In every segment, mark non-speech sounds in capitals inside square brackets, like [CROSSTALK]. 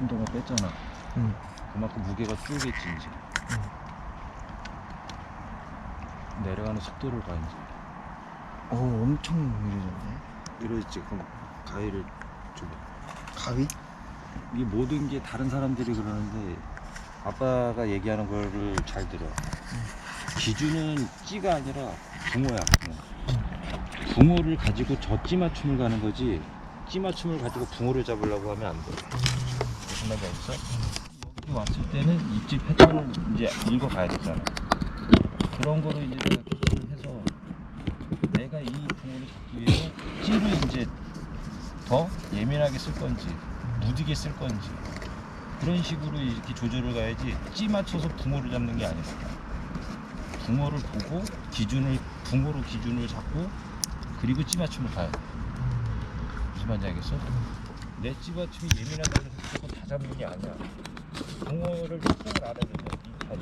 했잖아. 응. 그만큼 무게가 줄겠지 이제. 내려가는 속도를 봐 이제. 어 엄청 느려졌네. 이러지 그럼 가위를 줘봐. 가위? 이게 모든 게 다른 사람들이 그러는데 아빠가 얘기하는 거를 잘 들어. 기준은 찌가 아니라 붕어야 붕어. 붕어를 가지고 저 찌 맞춤을 가는 거지 찌 맞춤을 가지고 붕어를 잡으려고 하면 안 돼. 말인지 알겠어? 여기 왔을 때는 입질 패턴을 이제 읽어가야 되잖아. 그런 거를 이제 내가 캐치를 해서 내가 이 붕어를 잡기 위해서 찌를 이제 더 예민하게 쓸 건지 무디게 쓸 건지 그런 식으로 이렇게 조절을 가야지 찌 맞춰서 붕어를 잡는 게 아니라 붕어를 보고 기준을 붕어로 기준을 잡고 그리고 찌 맞춤을 가야 돼 무슨 말인지 알겠어? 내찌 맞춤이 예민하다고 해서 무조건 다 잡는 게 아니야 붕어를 특성을 알아야 되죠 이 가위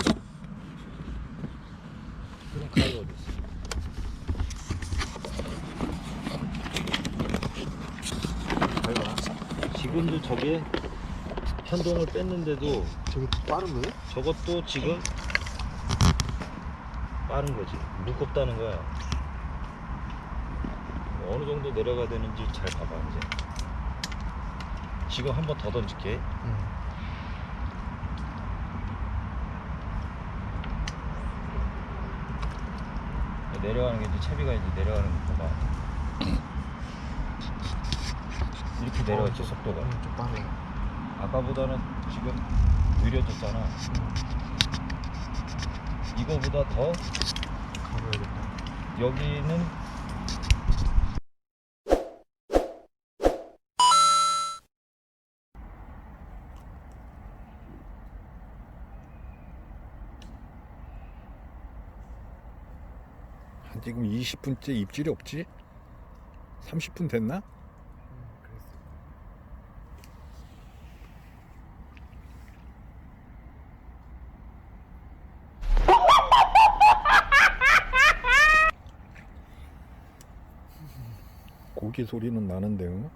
그럼 가위 어디 있어? 가위가 지금도 저게 편동을 뺐는데도 저게 빠른 거예요? 저것도 지금 빠른 거지. 무겁다는 거야. 어느 정도 내려가 되는지 잘 봐봐, 이제. 지금 한 번 더 던질게. 응. 내려가는 게 이제 채비가 이제 내려가는 거 봐봐. 이렇게 내려갔지, 속도가. 응, 좀 빠르네. 아까보다는 지금 느려졌잖아. 이거보다 더 가봐야겠다. 여기는 지금 20분째 입질이 없지? 30분 됐나? [LAUGHS] 고기 소리는 나는데요.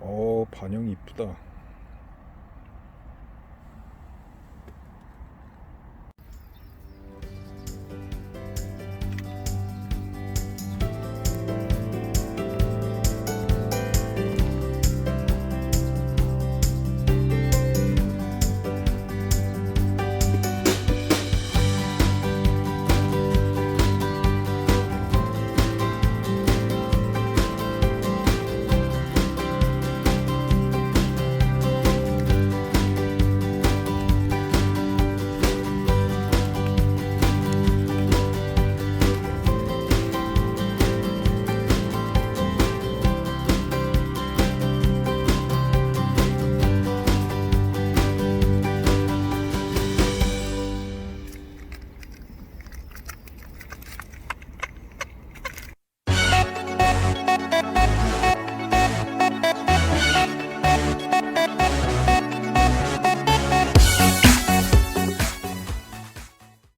어 반영이 이쁘다.